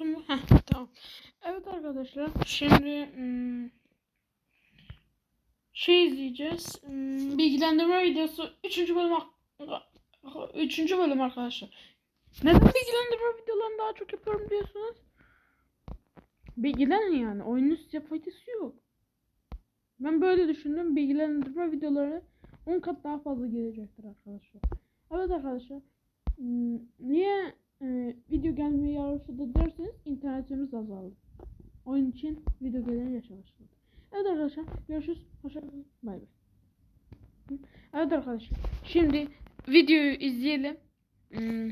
unuttum tamam. Evet arkadaşlar şimdi hmm, şey izleyeceğiz. Hmm, bilgilendirme videosu 3. bölüm hak- 3. bölüm arkadaşlar. Neden bilgilendirme videolarını daha çok yapıyorum diyorsunuz? Bilgilenin yani. Oyunun size faydası yok. Ben böyle düşündüm. Bilgilendirme videoları 10 kat daha fazla gelecektir arkadaşlar. Evet arkadaşlar. hmm, Niye e, video gelmeye yavaşladı derseniz internetimiz azaldı. Oyun için video gelmeye yavaşladı. Evet arkadaşlar görüşürüz. Hoşçakalın. Bay bay. Evet arkadaşlar. Şimdi videoyu izleyelim. Hmm.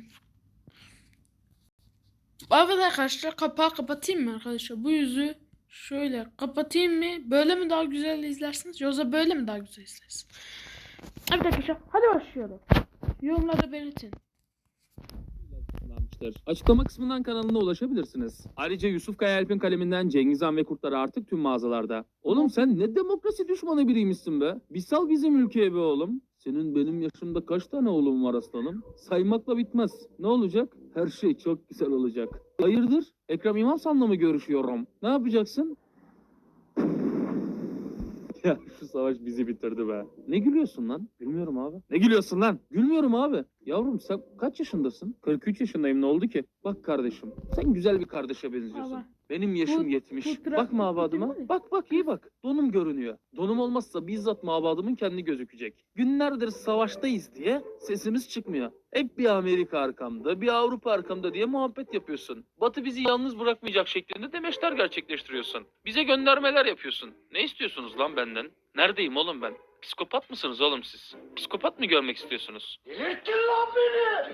Arkadaşlar kapağı kapatayım mı arkadaşlar? Bu yüzü şöyle kapatayım mı? Böyle mi daha güzel izlersiniz? Yoksa böyle mi daha güzel izlersiniz? Evet arkadaşlar hadi başlayalım. Yorumlarda belirtin. Yayınlanmıştır. Açıklama kısmından kanalına ulaşabilirsiniz. Ayrıca Yusuf Kayaalp'in kaleminden Cengiz Han ve Kurtları artık tüm mağazalarda. Oğlum sen ne demokrasi düşmanı biriymişsin be. Bir sal bizim ülkeye be oğlum. Senin benim yaşımda kaç tane oğlum var aslanım? Saymakla bitmez. Ne olacak? Her şey çok güzel olacak. Hayırdır? Ekrem İmamoğlu'na mı görüşüyorum? Ne yapacaksın? Ya şu savaş bizi bitirdi be. Ne gülüyorsun lan? Gülmüyorum abi. Ne gülüyorsun lan? Gülmüyorum abi. Yavrum sen kaç yaşındasın? 43 yaşındayım ne oldu ki? Bak kardeşim sen güzel bir kardeşe benziyorsun. Baba. Benim yaşım Bu- 70. bu Bak mabadıma. Bak bak iyi bak. Donum görünüyor. Donum olmazsa bizzat mabadımın kendi gözükecek. Günlerdir savaştayız diye sesimiz çıkmıyor. Hep bir Amerika arkamda, bir Avrupa arkamda diye muhabbet yapıyorsun. Batı bizi yalnız bırakmayacak şeklinde demeçler gerçekleştiriyorsun. Bize göndermeler yapıyorsun. Ne istiyorsunuz lan benden? Neredeyim oğlum ben? Psikopat mısınız oğlum siz? Psikopat mı görmek istiyorsunuz?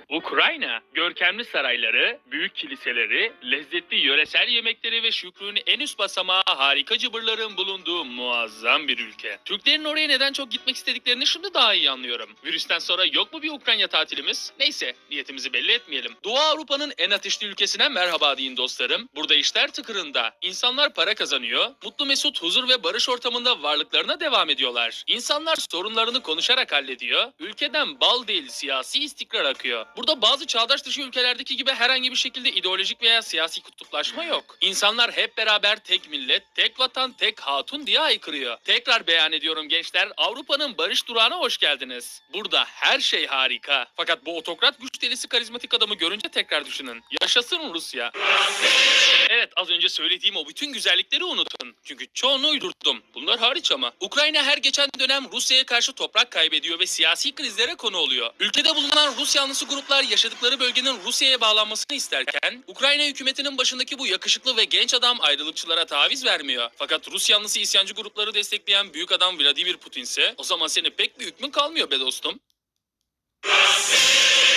Ukrayna, görkemli sarayları, büyük kiliseleri, lezzetli yöresel yemekleri ve şükrün en üst basamağı harika cıbırların bulunduğu muazzam bir ülke. Türklerin oraya neden çok gitmek istediklerini şimdi daha iyi anlıyorum. Virüsten sonra yok mu bir Ukrayna tatilimiz? Neyse, niyetimizi belli etmeyelim. Doğu Avrupa'nın en ateşli ülkesine merhaba deyin dostlarım. Burada işler tıkırında. İnsanlar para kazanıyor, mutlu mesut huzur ve barış ortamında varlıklarına devam ediyorlar. İnsanlar sorunlarını konuşarak hallediyor. Ülkeden bal değil siyasi istikrar akıyor. Burada bazı çağdaş dışı ülkelerdeki gibi herhangi bir şekilde ideolojik veya siyasi kutuplaşma yok. İnsanlar hep beraber tek millet, tek vatan, tek hatun diye haykırıyor. Tekrar beyan ediyorum gençler, Avrupa'nın barış durağına hoş geldiniz. Burada her şey harika. Fakat bu otokrat güç delisi karizmatik adamı görünce tekrar düşünün. Yaşasın Rusya. Evet az önce söylediğim o bütün güzellikleri unutun. Çünkü çoğunu uydurdum. Bunlar hariç ama. Ukrayna her geçen dönem Rusya'ya karşı toprak kaybediyor ve siyasi krizlere konu oluyor. Ülkede bulunan Rus yanlısı gruplar yaşadıkları bölgenin Rusya'ya bağlanmasını isterken Ukrayna hükümetinin başındaki bu yakışıklı ve genç adam ayrılıkçılara taviz vermiyor. Fakat Rus yanlısı isyancı grupları destekleyen büyük adam Vladimir Putin ise o zaman senin pek bir hükmün kalmıyor be dostum.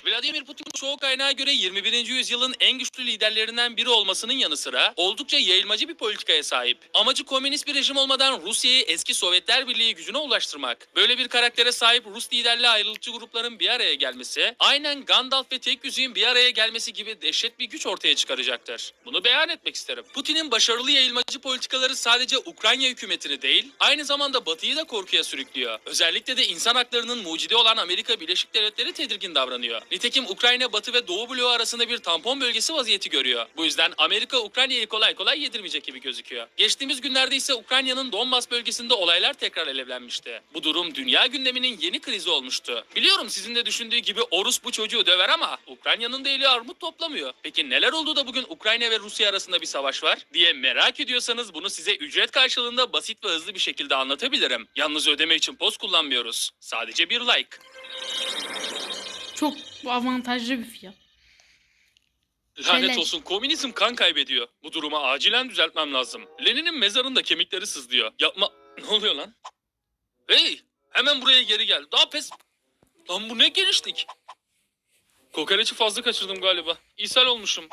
Vladimir Putin çoğu kaynağa göre 21. yüzyılın en güçlü liderlerinden biri olmasının yanı sıra oldukça yayılmacı bir politikaya sahip. Amacı komünist bir rejim olmadan Rusya'yı eski Sovyetler Birliği gücüne ulaştırmak. Böyle bir karaktere sahip Rus liderli ayrılıkçı grupların bir araya gelmesi, aynen Gandalf ve Tek Yüzüğün bir araya gelmesi gibi dehşet bir güç ortaya çıkaracaktır. Bunu beyan etmek isterim. Putin'in başarılı yayılmacı politikaları sadece Ukrayna hükümetini değil, aynı zamanda Batı'yı da korkuya sürüklüyor. Özellikle de insan haklarının mucidi olan Amerika Birleşik Devletleri tedirgin davranıyor. Nitekim Ukrayna Batı ve Doğu bloğu arasında bir tampon bölgesi vaziyeti görüyor. Bu yüzden Amerika Ukrayna'yı kolay kolay yedirmeyecek gibi gözüküyor. Geçtiğimiz günlerde ise Ukrayna'nın Donbas bölgesinde olaylar tekrar alevlenmişti. Bu durum dünya gündeminin yeni krizi olmuştu. Biliyorum sizin de düşündüğü gibi Orus bu çocuğu döver ama Ukrayna'nın da eli armut toplamıyor. Peki neler oldu da bugün Ukrayna ve Rusya arasında bir savaş var diye merak ediyorsanız bunu size ücret karşılığında basit ve hızlı bir şekilde anlatabilirim. Yalnız ödeme için poz kullanmıyoruz. Sadece bir like. Çok avantajlı bir fiyat. Lanet Şöyle- olsun komünizm kan kaybediyor. Bu durumu acilen düzeltmem lazım. Lenin'in mezarında kemikleri sızlıyor. Yapma... Ne oluyor lan? Hey! Hemen buraya geri gel. Daha pes... Lan bu ne genişlik? Kokoreçi fazla kaçırdım galiba. İshal olmuşum.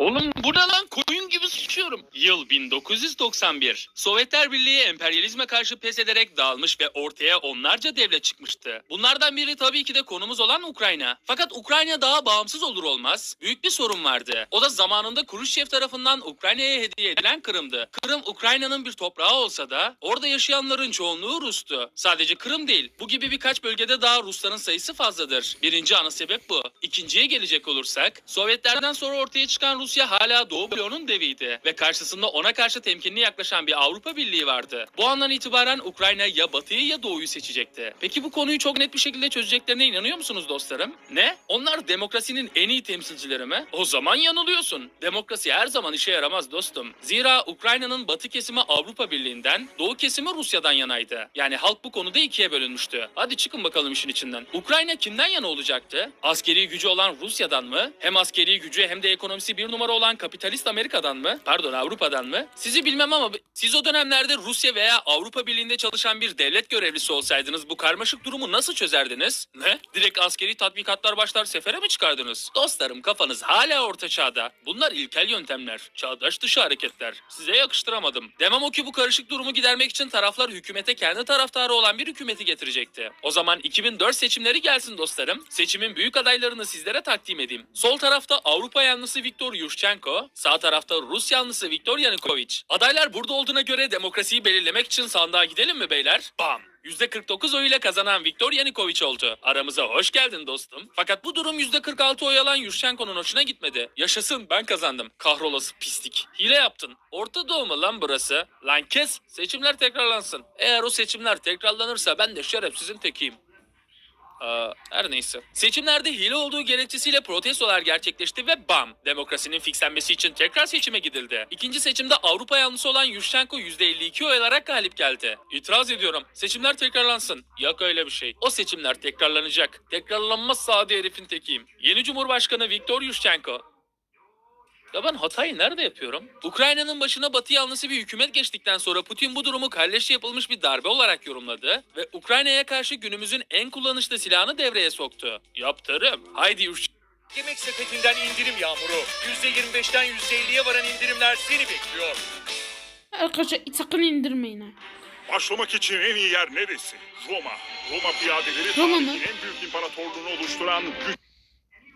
Oğlum bu ne lan? Koyun gibi sıçıyorum. Yıl 1991. Sovyetler Birliği emperyalizme karşı pes ederek dağılmış ve ortaya onlarca devlet çıkmıştı. Bunlardan biri tabii ki de konumuz olan Ukrayna. Fakat Ukrayna daha bağımsız olur olmaz büyük bir sorun vardı. O da zamanında Khrushchev tarafından Ukrayna'ya hediye edilen Kırım'dı. Kırım Ukrayna'nın bir toprağı olsa da orada yaşayanların çoğunluğu Rus'tu. Sadece Kırım değil. Bu gibi birkaç bölgede daha Rusların sayısı fazladır. Birinci ana sebep bu. İkinciye gelecek olursak Sovyetlerden sonra ortaya çıkan Rus Rusya hala Doğu bloğunun deviydi ve karşısında ona karşı temkinli yaklaşan bir Avrupa Birliği vardı. Bu andan itibaren Ukrayna ya Batı'yı ya Doğu'yu seçecekti. Peki bu konuyu çok net bir şekilde çözeceklerine inanıyor musunuz dostlarım? Ne? Onlar demokrasinin en iyi temsilcileri mi? O zaman yanılıyorsun. Demokrasi her zaman işe yaramaz dostum. Zira Ukrayna'nın batı kesimi Avrupa Birliği'nden, doğu kesimi Rusya'dan yanaydı. Yani halk bu konuda ikiye bölünmüştü. Hadi çıkın bakalım işin içinden. Ukrayna kimden yana olacaktı? Askeri gücü olan Rusya'dan mı? Hem askeri gücü hem de ekonomisi bir numara olan kapitalist Amerika'dan mı? Pardon Avrupa'dan mı? Sizi bilmem ama siz o dönemlerde Rusya veya Avrupa Birliği'nde çalışan bir devlet görevlisi olsaydınız bu karmaşık durumu nasıl çözerdiniz? Ne? Direkt askeri tatbikatlar başlar sefere mi çıkardınız? Dostlarım kafanız hala orta çağda. Bunlar ilkel yöntemler. Çağdaş dışı hareketler. Size yakıştıramadım. Demem o ki bu karışık durumu gidermek için taraflar hükümete kendi taraftarı olan bir hükümeti getirecekti. O zaman 2004 seçimleri gelsin dostlarım. Seçimin büyük adaylarını sizlere takdim edeyim. Sol tarafta Avrupa yanlısı Viktor Yushchenko, sağ tarafta Rus yanlısı Viktor Yanukovych. Adaylar burada olduğuna göre demokrasiyi belirlemek için sandığa gidelim mi beyler? Bam! %49 oyuyla kazanan Viktor Yanukovych oldu. Aramıza hoş geldin dostum. Fakat bu durum %46 oy alan Yushchenko'nun hoşuna gitmedi. Yaşasın ben kazandım. Kahrolası pislik. Hile yaptın. Orta Doğu mu lan burası? Lan kes. Seçimler tekrarlansın. Eğer o seçimler tekrarlanırsa ben de şerefsizin tekiyim. Aa, her neyse. Seçimlerde hile olduğu gerekçesiyle protestolar gerçekleşti ve bam! Demokrasinin fixlenmesi için tekrar seçime gidildi. İkinci seçimde Avrupa yanlısı olan Yushchenko %52 oy alarak galip geldi. İtiraz ediyorum. Seçimler tekrarlansın. Yok öyle bir şey. O seçimler tekrarlanacak. Tekrarlanmaz sade herifin tekiyim. Yeni Cumhurbaşkanı Viktor Yushchenko ya ben hatayı nerede yapıyorum? Ukrayna'nın başına Batı yanlısı bir hükümet geçtikten sonra Putin bu durumu kalleşçe yapılmış bir darbe olarak yorumladı ve Ukrayna'ya karşı günümüzün en kullanışlı silahını devreye soktu. Yaptırım. Haydi yuş... Yemek sepetinden indirim yağmuru. %25'ten %50'ye varan indirimler seni bekliyor. Arkadaşlar sakın indirmeyin ha. Başlamak için en iyi yer neresi? Roma. Roma piyadeleri Roma tarihin mı? en büyük imparatorluğunu oluşturan güç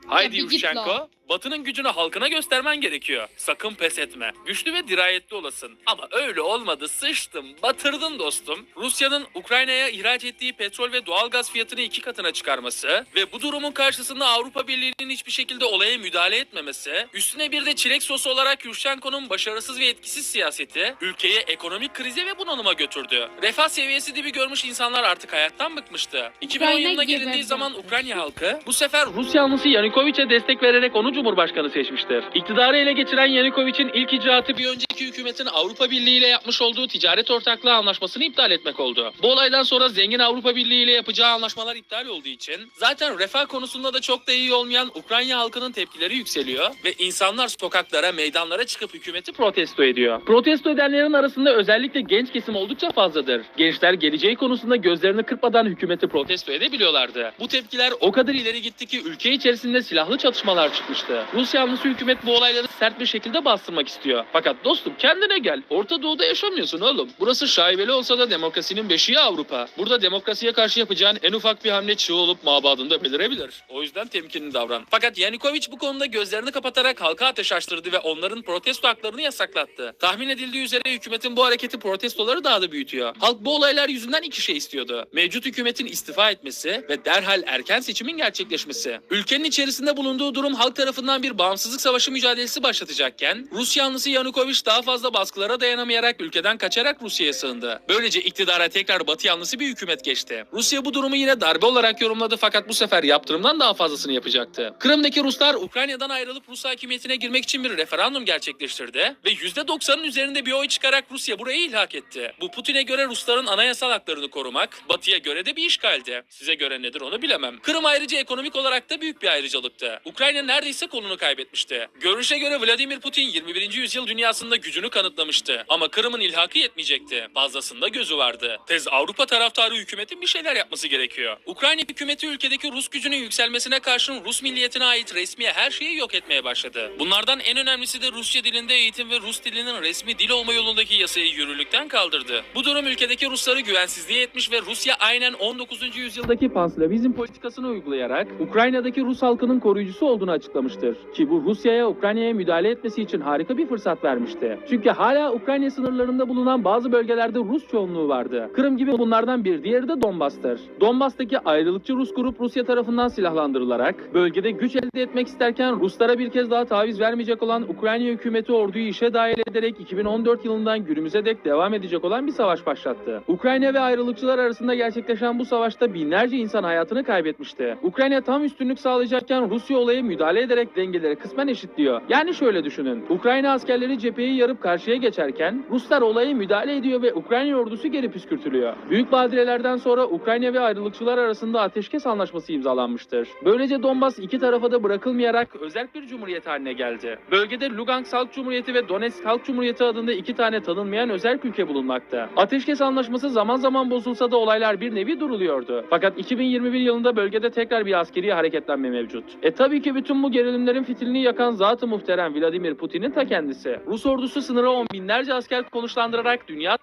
Haydi bir git Yushchenko. Batı'nın gücünü halkına göstermen gerekiyor. Sakın pes etme. Güçlü ve dirayetli olasın. Ama öyle olmadı. Sıçtım. Batırdın dostum. Rusya'nın Ukrayna'ya ihraç ettiği petrol ve doğalgaz fiyatını iki katına çıkarması ve bu durumun karşısında Avrupa Birliği'nin hiçbir şekilde olaya müdahale etmemesi, üstüne bir de çilek sosu olarak Yushchenko'nun başarısız ve etkisiz siyaseti ülkeyi ekonomik krize ve bunalıma götürdü. Refah seviyesi dibi görmüş insanlar artık hayattan bıkmıştı. 2010 Ukrayna yılına gelindiği zaman. Ukrayna halkı bu sefer Rus yanlısı Yanukovych'e destek vererek onu cumhurbaşkanı seçmiştir. İktidarı ele geçiren Yanukovych'in ilk icraatı bir önceki hükümetin Avrupa Birliği ile yapmış olduğu ticaret ortaklığı anlaşmasını iptal etmek oldu. Bu olaydan sonra zengin Avrupa Birliği ile yapacağı anlaşmalar iptal olduğu için zaten refah konusunda da çok da iyi olmayan Ukrayna halkının tepkileri yükseliyor ve insanlar sokaklara, meydanlara çıkıp hükümeti protesto ediyor. Protesto edenlerin arasında özellikle genç kesim oldukça fazladır. Gençler geleceği konusunda gözlerini kırpmadan hükümeti protesto edebiliyorlardı. Bu tepkiler o kadar ileri gitti ki ülke içerisinde silahlı çatışmalar çıkmıştı. Rus yanlısı hükümet bu olayları sert bir şekilde bastırmak istiyor. Fakat dostum kendine gel. Orta Doğu'da yaşamıyorsun oğlum. Burası şaibeli olsa da demokrasinin beşiği Avrupa. Burada demokrasiye karşı yapacağın en ufak bir hamle çığ olup mabadında belirebilir. O yüzden temkinli davran. Fakat Yanukovych bu konuda gözlerini kapatarak halka ateş açtırdı ve onların protesto haklarını yasaklattı. Tahmin edildiği üzere hükümetin bu hareketi protestoları daha da büyütüyor. Halk bu olaylar yüzünden iki şey istiyordu. Mevcut hükümetin istifa etmesi ve derhal erken seçimin gerçekleşmesi. Ülkenin içerisinde bulunduğu durum halk tarafından bir bağımsızlık savaşı mücadelesi başlatacakken Rus yanlısı Yanukovych daha fazla baskılara dayanamayarak ülkeden kaçarak Rusya'ya sığındı. Böylece iktidara tekrar Batı yanlısı bir hükümet geçti. Rusya bu durumu yine darbe olarak yorumladı fakat bu sefer yaptırımdan daha fazlasını yapacaktı. Kırım'daki Ruslar Ukrayna'dan ayrılıp Rus hakimiyetine girmek için bir referandum gerçekleştirdi ve %90'ın üzerinde bir oy çıkarak Rusya burayı ilhak etti. Bu Putin'e göre Rusların anayasal haklarını korumak, Batı'ya göre de bir işgaldi. Size göre nedir onu bilemem. Kırım ayrıca ekonomik olarak da büyük bir ayrıcalıktı. Ukrayna neredeyse kolunu kaybetmişti. Görünüşe göre Vladimir Putin 21. yüzyıl dünyasında gücünü kanıtlamıştı. Ama Kırım'ın ilhakı yetmeyecekti. Fazlasında gözü vardı. Tez Avrupa taraftarı hükümetin bir şeyler yapması gerekiyor. Ukrayna hükümeti ülkedeki Rus gücünün yükselmesine karşın Rus milliyetine ait resmiye her şeyi yok etmeye başladı. Bunlardan en önemlisi de Rusça dilinde eğitim ve Rus dilinin resmi dil olma yolundaki yasayı yürürlükten kaldırdı. Bu durum ülkedeki Rusları güvensizliğe etmiş ve Rusya aynen 19. yüzyıldaki panslavizm politikasını uygulayarak Ukrayna'daki Rus halkının koruyucusu olduğunu açıklamıştır. Ki bu Rusya'ya Ukrayna'ya müdahale etmesi için harika bir fırsat vermişti. Çünkü hala Ukrayna sınırlarında bulunan bazı bölgelerde Rus çoğunluğu vardı. Kırım gibi bunlardan bir diğeri de Donbas'tır. Donbas'taki ayrılıkçı Rus grup Rusya tarafından silahlandırılarak bölgede güç elde etmek isterken Ruslara bir kez daha taviz vermeyecek olan Ukrayna hükümeti orduyu işe dahil ederek 2014 yılından günümüze dek devam edecek olan bir savaş başlattı. Ukrayna ve ayrılıkçılar arasında gerçekleşen bu savaşta binlerce insan hayatını kaybetmişti. Ukrayna tam üstünlük sağlayacakken Rusya olaya müdahale ederek dengeleri kısmen eşitliyor. Yani şöyle düşünün. Ukrayna askerleri cepheyi yarıp karşıya geçerken Ruslar olaya müdahale ediyor ve Ukrayna ordusu geri püskürtülüyor. Büyük badirelerden sonra Ukrayna ve ayrılıkçılar arasında ateşkes anlaşması imzalanmıştır. Böylece Donbas iki tarafa da bırakılmayarak özel bir cumhuriyet haline geldi. Bölgede Lugansk Halk Cumhuriyeti ve Donetsk Halk Cumhuriyeti adında iki tane tanınmayan özel ülke bulunmakta. Ateşkes anlaşması zaman zaman bozulsa da olaylar bir nevi duruluyordu. Fakat 2021 yılında bölgede tekrar bir askeri hareketlenme mevcut. E tabii ki bütün bu gerilimlerin fitilini yakan zat-ı muhterem Vladimir Putin'in ta kendisi. Rus ordusu sınıra on binlerce asker konuşlandırarak dünya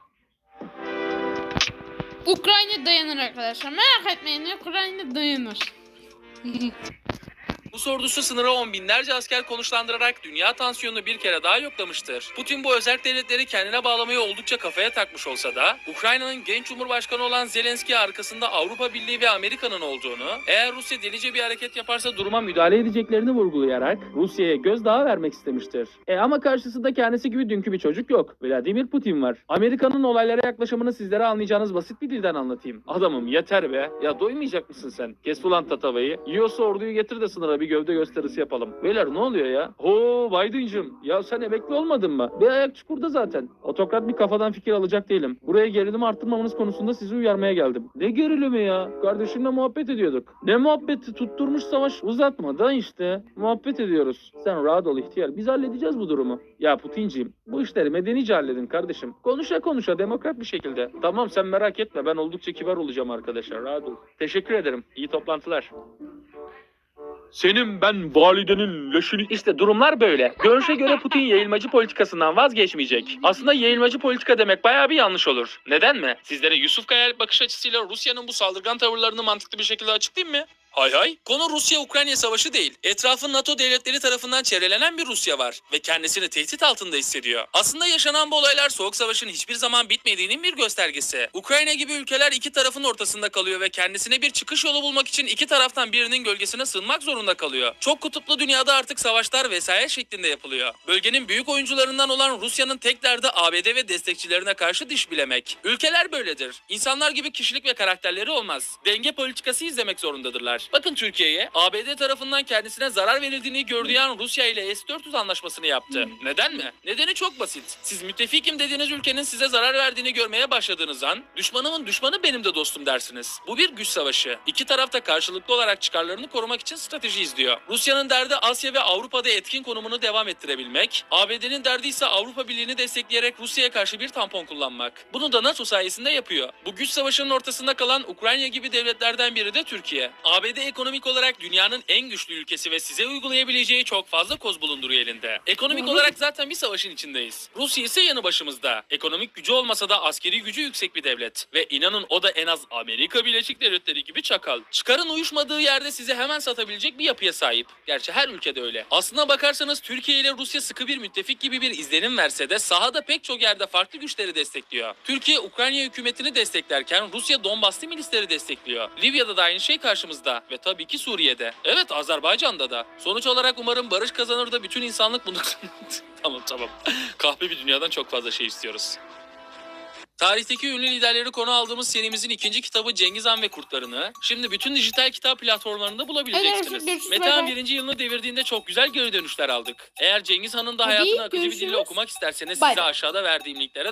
Ukrayna dayanır arkadaşlar. Merak etmeyin Ukrayna dayanır. Rus ordusu sınıra on binlerce asker konuşlandırarak dünya tansiyonunu bir kere daha yoklamıştır. Putin bu özel devletleri kendine bağlamayı oldukça kafaya takmış olsa da Ukrayna'nın genç cumhurbaşkanı olan Zelenski arkasında Avrupa Birliği ve Amerika'nın olduğunu, eğer Rusya delice bir hareket yaparsa duruma müdahale edeceklerini vurgulayarak Rusya'ya gözdağı vermek istemiştir. E ama karşısında kendisi gibi dünkü bir çocuk yok. Vladimir Putin var. Amerika'nın olaylara yaklaşımını sizlere anlayacağınız basit bir dilden anlatayım. Adamım yeter be. Ya doymayacak mısın sen? Kes ulan tatavayı. Yiyorsa orduyu getir de sınıra bir gövde gösterisi yapalım. Beyler ne oluyor ya? Oo Biden'cım ya sen emekli olmadın mı? Bir ayak çukurda zaten. Otokrat bir kafadan fikir alacak değilim. Buraya gerilimi arttırmamanız konusunda sizi uyarmaya geldim. Ne gerilimi ya? Kardeşimle muhabbet ediyorduk. Ne muhabbeti? Tutturmuş savaş uzatmadan işte. Muhabbet ediyoruz. Sen rahat ol ihtiyar. Biz halledeceğiz bu durumu. Ya Putinciğim bu işleri medenice halledin kardeşim. Konuşa konuşa demokrat bir şekilde. Tamam sen merak etme ben oldukça kibar olacağım arkadaşlar. Rahat ol. Teşekkür ederim. İyi toplantılar. Senin ben validenin leşini... İşte durumlar böyle. Görünüşe göre Putin yayılmacı politikasından vazgeçmeyecek. Aslında yayılmacı politika demek bayağı bir yanlış olur. Neden mi? Sizlere Yusuf Kayal bakış açısıyla Rusya'nın bu saldırgan tavırlarını mantıklı bir şekilde açıklayayım mı? Hay hay. Konu Rusya-Ukrayna savaşı değil. Etrafı NATO devletleri tarafından çevrelenen bir Rusya var ve kendisini tehdit altında hissediyor. Aslında yaşanan bu olaylar Soğuk Savaş'ın hiçbir zaman bitmediğinin bir göstergesi. Ukrayna gibi ülkeler iki tarafın ortasında kalıyor ve kendisine bir çıkış yolu bulmak için iki taraftan birinin gölgesine sığınmak zorunda kalıyor. Çok kutuplu dünyada artık savaşlar vesaire şeklinde yapılıyor. Bölgenin büyük oyuncularından olan Rusya'nın tek derdi ABD ve destekçilerine karşı diş bilemek. Ülkeler böyledir. İnsanlar gibi kişilik ve karakterleri olmaz. Denge politikası izlemek zorundadırlar. Bakın Türkiye'ye ABD tarafından kendisine zarar verildiğini gördüğü an Rusya ile S-400 anlaşmasını yaptı. Neden mi? Nedeni çok basit. Siz müttefikim dediğiniz ülkenin size zarar verdiğini görmeye başladığınız an düşmanımın düşmanı benim de dostum dersiniz. Bu bir güç savaşı. İki taraf da karşılıklı olarak çıkarlarını korumak için strateji izliyor. Rusya'nın derdi Asya ve Avrupa'da etkin konumunu devam ettirebilmek. ABD'nin derdi ise Avrupa Birliği'ni destekleyerek Rusya'ya karşı bir tampon kullanmak. Bunu da NATO sayesinde yapıyor. Bu güç savaşının ortasında kalan Ukrayna gibi devletlerden biri de Türkiye. ABD ekonomik olarak dünyanın en güçlü ülkesi ve size uygulayabileceği çok fazla koz bulunduruyor elinde. Ekonomik olarak zaten bir savaşın içindeyiz. Rusya ise yanı başımızda. Ekonomik gücü olmasa da askeri gücü yüksek bir devlet. Ve inanın o da en az Amerika Birleşik Devletleri gibi çakal. Çıkarın uyuşmadığı yerde size hemen satabilecek bir yapıya sahip. Gerçi her ülkede öyle. Aslına bakarsanız Türkiye ile Rusya sıkı bir müttefik gibi bir izlenim verse de sahada pek çok yerde farklı güçleri destekliyor. Türkiye Ukrayna hükümetini desteklerken Rusya Donbas'ta milisleri destekliyor. Libya'da da aynı şey karşımızda ve tabii ki Suriye'de. Evet Azerbaycan'da da. Sonuç olarak umarım barış kazanır da bütün insanlık bunu... tamam tamam. Kahpe bir dünyadan çok fazla şey istiyoruz. Tarihteki ünlü liderleri konu aldığımız serimizin ikinci kitabı Cengiz Han ve Kurtlarını şimdi bütün dijital kitap platformlarında bulabileceksiniz. Evet, bay bay. birinci yılını devirdiğinde çok güzel geri dönüşler aldık. Eğer Cengiz Han'ın da hayatını akıcı bir dille okumak isterseniz size aşağıda verdiğim linklere